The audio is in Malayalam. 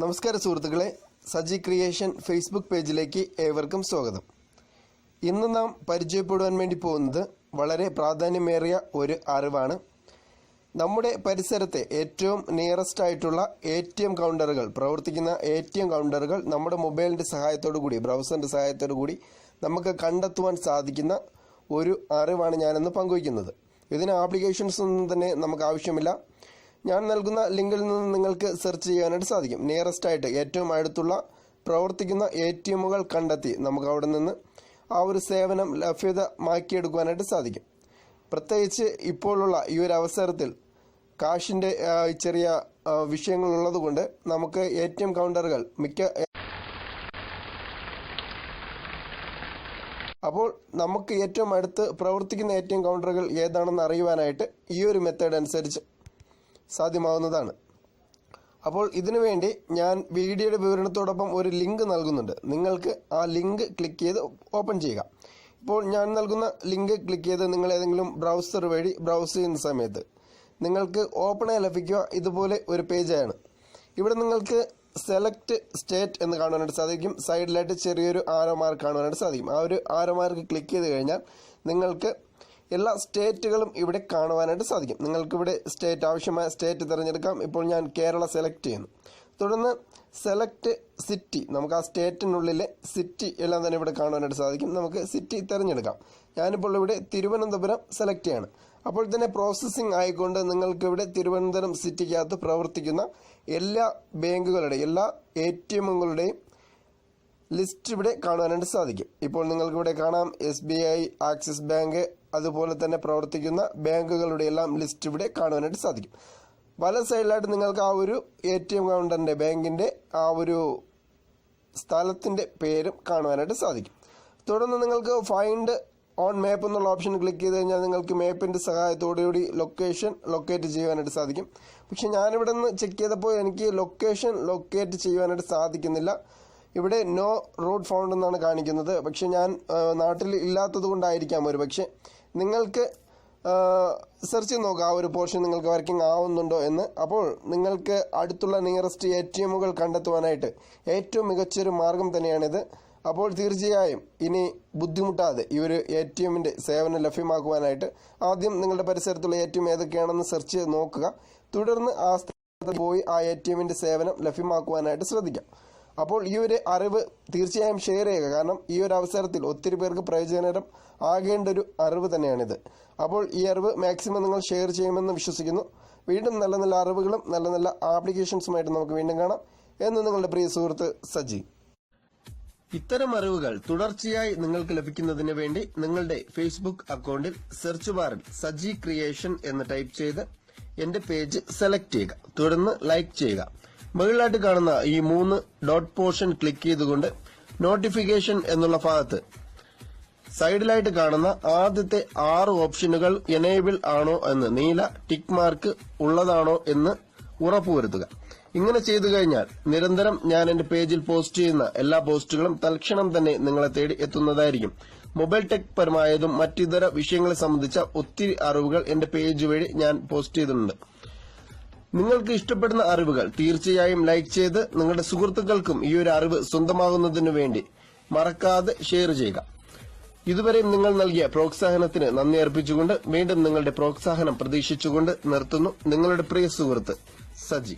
നമസ്കാരം സുഹൃത്തുക്കളെ സജി ക്രിയേഷൻ ഫേസ്ബുക്ക് പേജിലേക്ക് ഏവർക്കും സ്വാഗതം. ഇന്ന് നാം പരിചയപ്പെടുവാൻ വേണ്ടി പോകുന്നത് വളരെ പ്രാധാന്യമേറിയ ഒരു അറിവാണ്. നമ്മുടെ പരിസരത്തെ ഏറ്റവും നിയറസ്റ്റ് ആയിട്ടുള്ള എ ടി എം കൗണ്ടറുകൾ പ്രവർത്തിക്കുന്ന എ ടി എം കൗണ്ടറുകൾ നമ്മുടെ മൊബൈലിന്റെ സഹായത്തോടു കൂടി ബ്രൗസറിന്റെ സഹായത്തോടു കൂടി നമുക്ക് കണ്ടെത്തുവാൻ സാധിക്കുന്ന ഒരു അറിവാണ് ഞാനിന്ന് പങ്കുവയ്ക്കുന്നത്. ഇതിന് ആപ്ലിക്കേഷൻസ് ഒന്നും തന്നെ നമുക്ക് ആവശ്യമില്ല. ഞാൻ നൽകുന്ന ലിങ്കിൽ നിന്ന് നിങ്ങൾക്ക് സെർച്ച് ചെയ്യാനായിട്ട് സാധിക്കും. നിയറസ്റ്റ് ആയിട്ട് ഏറ്റവും അടുത്തുള്ള പ്രവർത്തിക്കുന്ന എ ടി എമ്മുകൾ കണ്ടെത്തി നമുക്ക് അവിടെ നിന്ന് ആ ഒരു സേവനം ലഭ്യതമാക്കിയെടുക്കുവാനായിട്ട് സാധിക്കും. പ്രത്യേകിച്ച് ഇപ്പോഴുള്ള ഈ ഒരു അവസരത്തിൽ കാശിന്റെ ചെറിയ വിഷയങ്ങൾ വിഷയങ്ങളുള്ളത് കൊണ്ട് നമുക്ക് എ ടി എം കൗണ്ടറുകൾ മിക്ക അപ്പോൾ നമുക്ക് ഏറ്റവും അടുത്ത് പ്രവർത്തിക്കുന്ന എ ടി എം കൗണ്ടറുകൾ ഏതാണെന്ന് അറിയുവാനായിട്ട് ഈ ഒരു മെത്തേഡ് അനുസരിച്ച് സാധ്യമാവുന്നതാണ്. അപ്പോൾ ഇതിനു വേണ്ടി ഞാൻ വീഡിയോയുടെ വിവരണത്തോടൊപ്പം ഒരു ലിങ്ക് നൽകുന്നുണ്ട്. നിങ്ങൾക്ക് ആ ലിങ്ക് ക്ലിക്ക് ചെയ്ത് ഓപ്പൺ ചെയ്യുക. ഇപ്പോൾ ഞാൻ നൽകുന്ന ലിങ്ക് ക്ലിക്ക് ചെയ്ത് നിങ്ങൾ ഏതെങ്കിലും ബ്രൗസർ വഴി ബ്രൗസ് ചെയ്യുന്ന സമയത്ത് നിങ്ങൾക്ക് ഓപ്പണായി ലഭിക്കുക ഇതുപോലെ ഒരു പേജാണ്. ഇവിടെ നിങ്ങൾക്ക് സെലക്ട് സ്റ്റേറ്റ് എന്ന് കാണുവാനായിട്ട് സാധിക്കും. സൈഡിലായിട്ട് ചെറിയൊരു ആരോ മാർക്ക് കാണുവാനായിട്ട് സാധിക്കും. ആ ഒരു ആരോ മാർക്ക് ക്ലിക്ക് ചെയ്ത് കഴിഞ്ഞാൽ നിങ്ങൾക്ക് എല്ലാ സ്റ്റേറ്റുകളും ഇവിടെ കാണുവാനായിട്ട് സാധിക്കും. നിങ്ങൾക്കിവിടെ സ്റ്റേറ്റ് ആവശ്യമായ സ്റ്റേറ്റ് തിരഞ്ഞെടുക്കാം. ഇപ്പോൾ ഞാൻ കേരള സെലക്ട് ചെയ്യുന്നു. തുടർന്ന് സെലക്ട് സിറ്റി. നമുക്ക് ആ സ്റ്റേറ്റിനുള്ളിലെ സിറ്റി എല്ലാം തന്നെ ഇവിടെ കാണുവാനായിട്ട് സാധിക്കും. നമുക്ക് സിറ്റി തിരഞ്ഞെടുക്കാം. ഞാനിപ്പോൾ ഇവിടെ തിരുവനന്തപുരം സെലക്ട് ചെയ്യാണ്. അപ്പോൾ തന്നെ പ്രോസസ്സിംഗ് ആയിക്കൊണ്ട് നിങ്ങൾക്ക് ഇവിടെ തിരുവനന്തപുരം സിറ്റിക്കകത്ത് പ്രവർത്തിക്കുന്ന എല്ലാ ബാങ്കുകളുടെയും എല്ലാ എ ടി എമ്മുകളുടെയും ലിസ്റ്റ് ഇവിടെ കാണുവാനായിട്ട് സാധിക്കും. ഇപ്പോൾ നിങ്ങൾക്കിവിടെ കാണാം S B I Axis bank അതുപോലെ തന്നെ പ്രവർത്തിക്കുന്ന ബാങ്കുകളുടെ എല്ലാം ലിസ്റ്റ് ഇവിടെ കാണുവാനായിട്ട് സാധിക്കും. വല സൈഡിലായിട്ട് നിങ്ങൾക്ക് ആ ഒരു എ ടി എം കൗണ്ടറിന്റെ ബാങ്കിന്റെ ആ ഒരു സ്ഥലത്തിന്റെ പേരും കാണുവാനായിട്ട് സാധിക്കും. തുടർന്ന് നിങ്ങൾക്ക് ഫൈൻഡ് ഓൺ മാപ്പ് എന്നുള്ള ഓപ്ഷൻ ക്ലിക്ക് ചെയ്ത് കഴിഞ്ഞാൽ നിങ്ങൾക്ക് മാപ്പിന്റെ സഹായത്തോടുകൂടി ലൊക്കേഷൻ ലൊക്കേറ്റ് ചെയ്യുവാനായിട്ട് സാധിക്കും. പക്ഷേ ഞാനിവിടെ നിന്ന് ചെക്ക് ചെയ്തപ്പോൾ എനിക്ക് ലൊക്കേഷൻ ലൊക്കേറ്റ് ചെയ്യുവാനായിട്ട് സാധിക്കുന്നില്ല. ഇവിടെ നോ റോഡ് ഫൗണ്ട് എന്നാണ് കാണിക്കുന്നത്. പക്ഷെ ഞാൻ നാട്ടിൽ ഇല്ലാത്തത് കൊണ്ടായിരിക്കാം ഒരു പക്ഷേ നിങ്ങൾക്ക് സെർച്ച് ചെയ്ത് നോക്കുക ആ ഒരു പോർഷൻ നിങ്ങൾക്ക് വർക്കിംഗ് ആവുന്നുണ്ടോ എന്ന്. അപ്പോൾ നിങ്ങൾക്ക് അടുത്തുള്ള നിയറസ്റ്റ് എ ടി എമ്മുകൾ കണ്ടെത്തുവാനായിട്ട് ഏറ്റവും മികച്ചൊരു മാർഗം തന്നെയാണിത്. അപ്പോൾ തീർച്ചയായും ഇനി ബുദ്ധിമുട്ടാതെ ഈ ഒരു എ ടി എമ്മിന്റെ സേവനം ലഭ്യമാക്കുവാനായിട്ട് ആദ്യം നിങ്ങളുടെ പരിസരത്തുള്ള എ ടി എം ഏതൊക്കെയാണെന്ന് സെർച്ച് ചെയ്ത് നോക്കുക. തുടർന്ന് ആ സ്ഥലത്ത് പോയി ആ എ ടി എമ്മിന്റെ സേവനം ലഭ്യമാക്കുവാനായിട്ട് ശ്രദ്ധിക്കാം. അപ്പോൾ ഈ ഒരു അറിവ് തീർച്ചയായും ഷെയർ ചെയ്യുക. കാരണം ഈ ഒരു അവസരത്തിൽ ഒത്തിരി പേർക്ക് പ്രയോജനകരം ആകേണ്ട ഒരു അറിവ് തന്നെയാണിത്. അപ്പോൾ ഈ അറിവ് മാക്സിമം നിങ്ങൾ ഷെയർ ചെയ്യുമെന്ന് വിശ്വസിക്കുന്നു. വീണ്ടും നല്ല നല്ല അറിവുകളും നല്ല നല്ല ആപ്ലിക്കേഷൻസുമായിട്ട് നമുക്ക് വീണ്ടും കാണാം. എന്ന് നിങ്ങളുടെ പ്രിയ സുഹൃത്ത് സജി. ഇത്തരം അറിവുകൾ തുടർച്ചയായി നിങ്ങൾക്ക് ലഭിക്കുന്നതിന് വേണ്ടി നിങ്ങളുടെ ഫേസ്ബുക്ക് അക്കൗണ്ടിൽ സെർച്ച് ബാറിൽ സജി ക്രിയേഷൻ എന്ന് ടൈപ്പ് ചെയ്ത് എന്റെ പേജ് സെലക്ട് ചെയ്യുക. തുടർന്ന് ലൈക്ക് ചെയ്യുക. മുകളിലായിട്ട് കാണുന്ന ഈ മൂന്ന് ഡോട്ട് പോർഷൻ ക്ലിക്ക് ചെയ്തുകൊണ്ട് നോട്ടിഫിക്കേഷൻ എന്നുള്ള ഭാഗത്ത് സൈഡിലായിട്ട് കാണുന്ന ആദ്യത്തെ ആറ് ഓപ്ഷനുകൾ എനേബിൾ ആണോ എന്ന് നീല ടിക്ക് മാർക്ക് ഉള്ളതാണോ എന്ന് ഉറപ്പുവരുത്തുക. ഇങ്ങനെ ചെയ്തു കഴിഞ്ഞാൽ നിരന്തരം ഞാൻ എന്റെ പേജിൽ പോസ്റ്റ് ചെയ്യുന്ന എല്ലാ പോസ്റ്റുകളും തൽക്ഷണം തന്നെ നിങ്ങളെ തേടി എത്തുന്നതായിരിക്കും. മൊബൈൽ ടെക് പരമായതും മറ്റിതര വിഷയങ്ങളെ സംബന്ധിച്ച ഒത്തിരി അറിവുകൾ എന്റെ പേജ് വഴി ഞാൻ പോസ്റ്റ് ചെയ്തിട്ടുണ്ട്. നിങ്ങൾക്ക് ഇഷ്ടപ്പെടുന്ന അറിവുകൾ തീർച്ചയായും ലൈക്ക് ചെയ്ത് നിങ്ങളുടെ സുഹൃത്തുക്കൾക്കും ഈ ഒരു അറിവ് സ്വന്തമാകുന്നതിനു വേണ്ടി മറക്കാതെ ഷെയർ ചെയ്യുക. ഇതുവരെയും നിങ്ങൾ നൽകിയ പ്രോത്സാഹനത്തിന് നന്ദി അർപ്പിച്ചുകൊണ്ട് വീണ്ടും നിങ്ങളുടെ പ്രോത്സാഹനം പ്രതീക്ഷിച്ചുകൊണ്ട് നിർത്തുന്നു നിങ്ങളുടെ പ്രിയ സുഹൃത്ത് സജി.